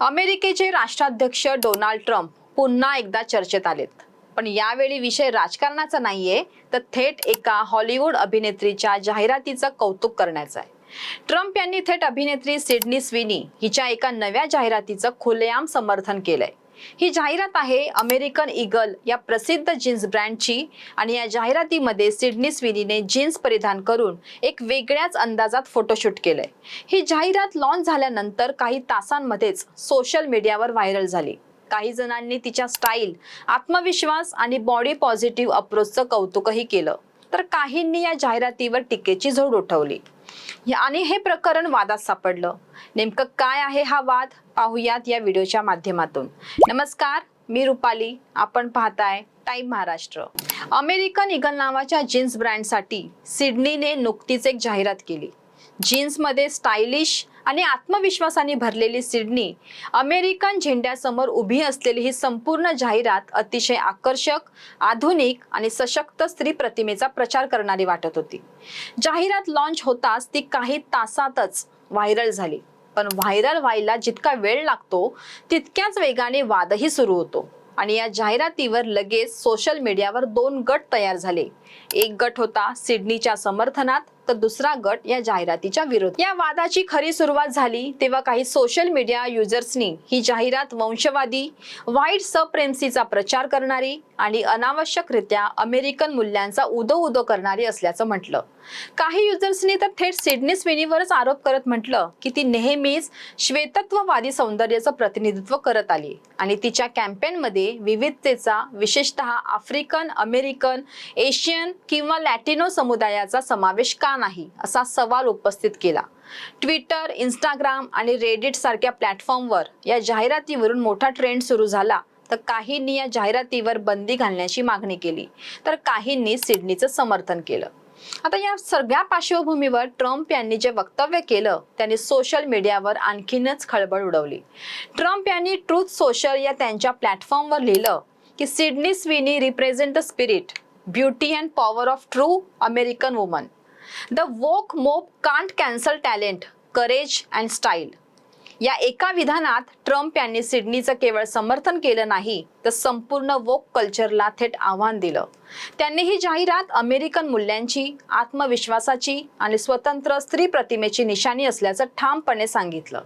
अमेरिकेचे राष्ट्राध्यक्ष Donald Trump पुन्हा एकदा चर्चेत आलेत. पण यावेळी विषय राजकारणाचा नाहीये तर थेट एका हॉलिवूड अभिनेत्रीच्या जाहिरातीचं कौतुक करण्याचं आहे. ट्रम्प यांनी थेट अभिनेत्री सिडनी स्विनी हिच्या एका नव्या जाहिरातीचं खुलेआम समर्थन केलंय. ही जाहिरात आहे अमेरिकन ईगल या प्रसिद्ध जीन्स ब्रँडची आणि या जाहिरातीमध्ये सिडनी स्विनीने जीन्स परिधान करून एक वेगळ्याच अंदाजात फोटोशूट केलंय. ही जाहिरात लॉन्च झाल्यानंतर काही तासांमध्येच सोशल मीडियावर व्हायरल झाली. काही जणांनी तिच्या स्टाईल आत्मविश्वास आणि बॉडी पॉझिटिव्ह अप्रोचचं कौतुकही केलं. तर काहींनी या जाहिरातीवर टीकेची झोड उठवली. आणि हे प्रकरण वादात सापडलं. नेमकं काय आहे हा वाद? पाहूयात या व्हिडिओच्या माध्यमातून. नमस्कार मी रुपाली. आपण पाहताय टाइम महाराष्ट्र. अमेरिकन इगल नावाच्या जीन्स ब्रँडसाठी सिडनीने नुकतीच एक जाहिरात केली. जीन्समध्ये स्टायलिश आणि आत्मविश्वासाने भरलेली सिडनी अमेरिकन झेंड्यासमोर उभी असलेली ही संपूर्ण जाहिरात अतिशय आकर्षक आधुनिक आणि सशक्त स्त्री प्रतिमेचा प्रचार करणारी वाटत होती. जाहिरात लॉन्च होताच ती काही तासातच व्हायरल झाली. पण व्हायरल व्हायला जितका वेळ लागतो तितक्याच वेगाने वादही सुरू होतो. आणि या जाहिरातीवर लगेच सोशल मीडियावर दोन गट तयार झाले. एक गट होता सिडनीच्या समर्थनात तर दुसरा गट या जाहिरातीच्या विरोध या वादाची खरी सुरुवात झाली तेव्हा काही सोशल मीडिया युजर्सनी ही जाहिरात वंशवादी वाईट सप्रेमसीचा प्रचार करणारी आणि अनावश्यकरित्या अमेरिकन मूल्यांचा उदो उदो करणारी असल्याचं म्हटलं. काही युजर्सनी तर थेट सिडनी स्विनीवरच आरोप करत म्हटलं की ती नेहमीच श्वेतत्ववादी सौंदर्याचं प्रतिनिधित्व करत आली आणि तिच्या कॅम्पेनमध्ये विविधतेचा विशेषतः आफ्रिकन अमेरिकन एशियन किंवा लॅटिनो समुदायाचा समावेश का नाही असा सवाल उपस्थित केला. ट्विटर इंस्टाग्राम आणि रेडिट सारख्या प्लॅटफॉर्मवर या जाहिरातीवरून मोठा ट्रेंड सुरू झाला तर काहींनी या जाहिरातीवर बंदी घालण्याची मागणी केली. तर काहींनी सिडनीचं समर्थन केलं. आता या सगळ्या पार्श्वभूमीवर ट्रम्प यांनी जे वक्तव्य केलं त्यांनी सोशल मीडियावर आणखीनच खळबळ उडवली. ट्रम्प यांनी ट्रूथ सोशल या त्यांच्या प्लॅटफॉर्मवर लिहिलं की Sydney Sweeney represent the spirit beauty and power of true American woman. The woke mob can't cancel talent courage and style या एका विधानात ट्रम्प यांनी सिडनीचं केवळ समर्थन केलं नाही तर संपूर्ण वोक कल्चरला थेट आव्हान दिलं. त्यांनी ही जाहिरात अमेरिकन मूल्यांची आत्मविश्वासाची आणि स्वतंत्र स्त्री प्रतिमेची निशाणी असल्याचं ठामपणे सांगितलं.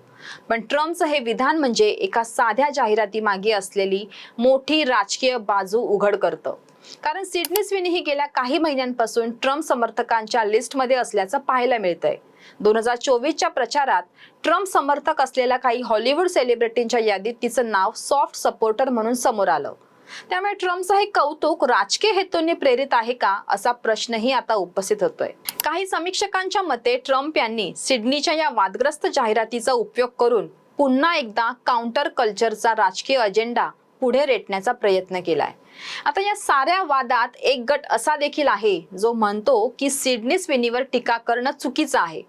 पण ट्रम्पचं हे विधान म्हणजे एका साध्या जाहिरातीमागे असलेली मोठी राजकीय बाजू उघड करतं. कारण सिडनी स्विनी ही गेल्या काही महिन्यांपासून ट्रम्प समर्थकांच्या लिस्टमध्ये असल्याचं पाहायला मिळतंय. दोन हजार चोवीसच्या प्रचारात ट्रम्प समर्थक असलेल्या काही हॉलिवूड सेलिब्रिटींच्या यादीत तिचं नाव सॉफ्ट सपोर्टर म्हणून समोर आलं. त्यामुळे ट्रम्पचं हे कौतुक राजकीय हेतूंनी प्रेरित आहे का असा प्रश्नही आता उपस्थित होतोय. काही समीक्षकांच्या मते ट्रम्प यांनी सिडनीच्या या वादग्रस्त जाहिरातीचा उपयोग करून पुन्हा एकदा काउंटर कल्चरचा राजकीय अजेंडा पुढे रेटण्याचा प्रयत्न केलाय. आता या साऱ्या वादात एक गट असा देखील आहे जो म्हणतो की सिडनी स्विनीवर टीका करणं चुकीचं आहे.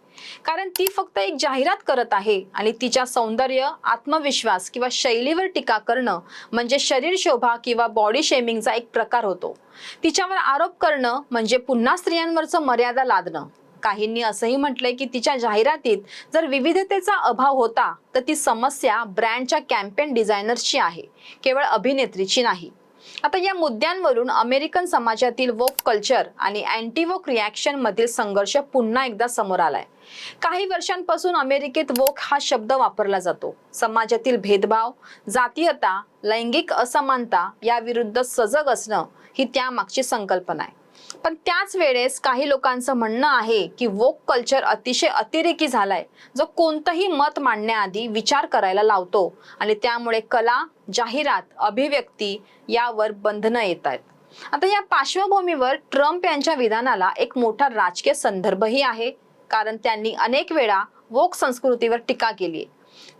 कारण ती फक्त एक जाहिरात करत आहे आणि तिच्या सौंदर्य आत्मविश्वास किंवा शैलीवर टीका करणं म्हणजे शरीर शोभा किंवा बॉडी शेमिंगचा एक प्रकार होतो. तिच्यावर आरोप करणं म्हणजे पुन्हा स्त्रियांवरचं मर्यादा लादणं. काहींनी असंही म्हटलंय की तिच्या जाहिरातीत जर विविधतेचा अभाव होता तर ती समस्या ब्रँडच्या कॅम्पेन डिझायनर्सची आहे केवळ अभिनेत्रीची नाही. आता या मुद्द्यांवरून अमेरिकन समाजातील वोक कल्चर आणि अँटी वोक रिॲक्शन मधील संघर्ष पुन्हा एकदा समोर आलाय. काही वर्षांपासून अमेरिकेत वोक हा शब्द वापरला जातो. समाजातील भेदभाव जातीयता लैंगिक असमानता याविरुद्ध सजग असणं ही त्यामागची संकल्पना आहे. पण त्याच वेळेस काही लोकांचं म्हणणं आहे की वोक कल्चर अतिशय अतिरेकी झालाय. जो कोणतंही मत मांडण्याआधी विचार करायला लावतो आणि त्यामुळे कला जाहिरात अभिव्यक्ती यावर बंधनं येत आहेत. आता या पार्श्वभूमीवर ट्रम्प यांच्या विधानाला एक मोठा राजकीय संदर्भही आहे कारण त्यांनी अनेक वेळा वोक संस्कृतीवर टीका केली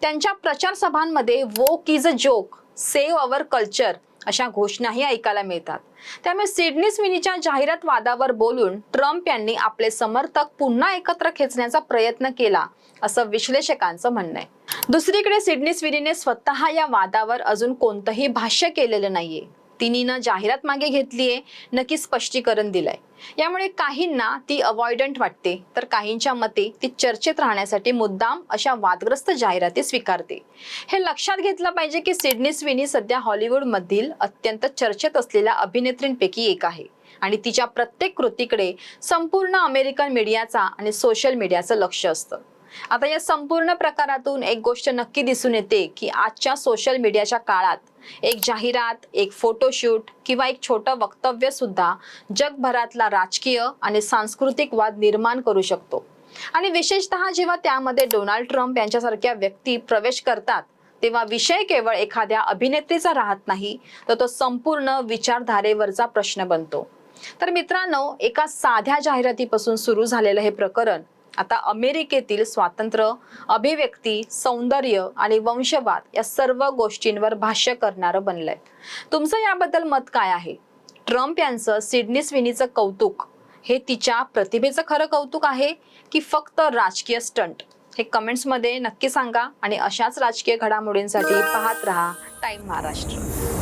त्यांच्या प्रचार सभांमध्ये woke is a joke save our culture अशा घोषणाही ऐकायला मिळतात. त्यामुळे सिडनी स्विनीच्या जाहिरात वादावर बोलून ट्रम्प यांनी आपले समर्थक पुन्हा एकत्र खेचण्याचा प्रयत्न केला असं विश्लेषकांचं म्हणणं आहे. दुसरीकडे सिडनी स्विनीने स्वतः या वादावर अजून कोणतंही भाष्य केलेलं नाहीये. तिने जाहिरात मागे घेतली आहे नक्की स्पष्टीकरण दिलंय. यामुळे काहींना ती अवॉइडंट वाटते. तर काहींच्या मते ती चर्चेत राहण्यासाठी मुद्दाम अशा वादग्रस्त जाहिराती स्वीकारते. हे लक्षात घेतलं पाहिजे की सिडनी स्विनी सध्या हॉलिवूडमधील अत्यंत चर्चेत असलेल्या अभिनेत्रींपैकी एक आहे. आणि तिच्या प्रत्येक कृतीकडे संपूर्ण अमेरिकन मीडियाचा आणि सोशल मीडियाचं लक्ष असतं. आता या संपूर्ण प्रकारातून एक गोष्ट नक्की दिसून येते की आजच्या सोशल मीडियाच्या काळात एक जाहिरात एक फोटोशूट किंवा एक छोटं वक्तव्य सुद्धा जगभरातला राजकीय आणि सांस्कृतिक वाद निर्माण करू शकतो. आणि विशेषतः जेव्हा त्यामध्ये डोनाल्ड ट्रम्प यांच्यासारख्या व्यक्ती प्रवेश करतात तेव्हा विषय केवळ एखाद्या अभिनेत्रीचा राहत नाही तर तो संपूर्ण विचारधारेवरचा प्रश्न बनतो. तर मित्रांनो एका साध्या जाहिरातीपासून सुरू झालेलं हे प्रकरण आता अमेरिकेतील स्वातंत्र्य अभिव्यक्ती सौंदर्य आणि वंशवाद या सर्व गोष्टींवर भाष्य करणारं बनलंय. तुमचं याबद्दल मत काय आहे? ट्रम्प यांचं सिडनी स्विनीचं कौतुक हे तिच्या प्रतिभेचं खरं कौतुक आहे की फक्त राजकीय स्टंट? हे कमेंट्समध्ये नक्की सांगा आणि अशाच राजकीय घडामोडींसाठी पाहत रहा टाईम महाराष्ट्र.